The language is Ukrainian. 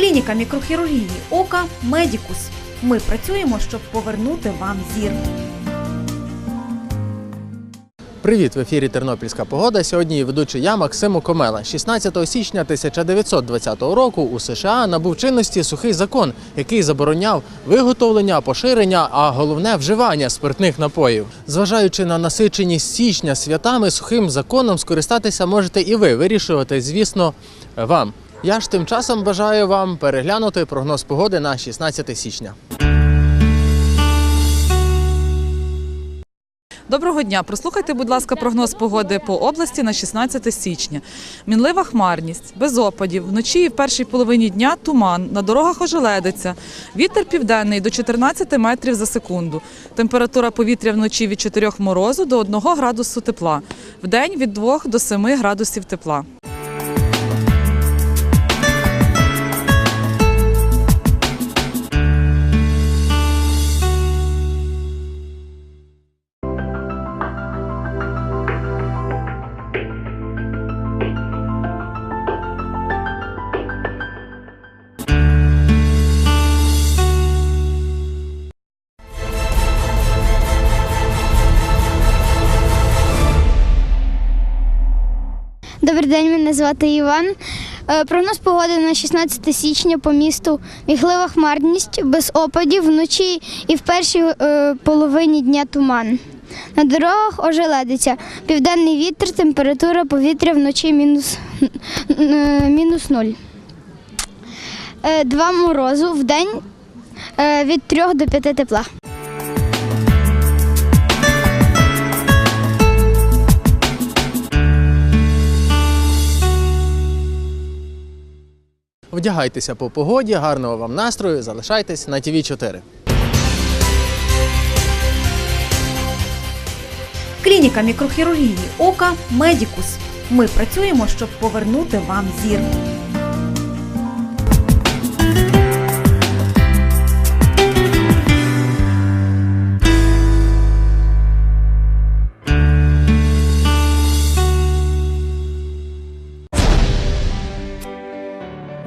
Клініка мікрохірургії ока Медікус. Ми працюємо, щоб повернути вам зір. Привіт, в ефірі Тернопільська погода. Сьогодні ведучий я Максим Комела. 16 січня 1920 року у США набув чинності сухий закон, який забороняв виготовлення, поширення, а головне вживання спиртних напоїв. Зважаючи на насиченість січня святами, сухим законом скористатися можете і ви. Вирішувати, звісно, вам. Я ж тим часом бажаю вам переглянути прогноз погоди на 16 січня. Доброго дня. Прослухайте, будь ласка, прогноз погоди по області на 16 січня. Мінлива хмарність, без опадів. Вночі і в першій половині дня туман. На дорогах ожеледиться. Вітер південний до 14 метрів за секунду. Температура повітря вночі від 4 морозу до 1 градусу тепла. Вдень від 2 до 7 градусів тепла. Добрий день, мене звати Іван. Е, Прогноз погоди на 16 січня по місту міглива хмарність без опадів вночі і в першій е, половині дня туман. На дорогах ожеледиться. Південний вітер, температура повітря вночі мінус, е, мінус 0. Е, Два морозу в день від 3 до 5 тепла. Вдягайтеся по погоді, гарного вам настрою, залишайтесь на ТВ 4 Клініка мікрохірургії ока Медікус. Ми працюємо, щоб повернути вам зір.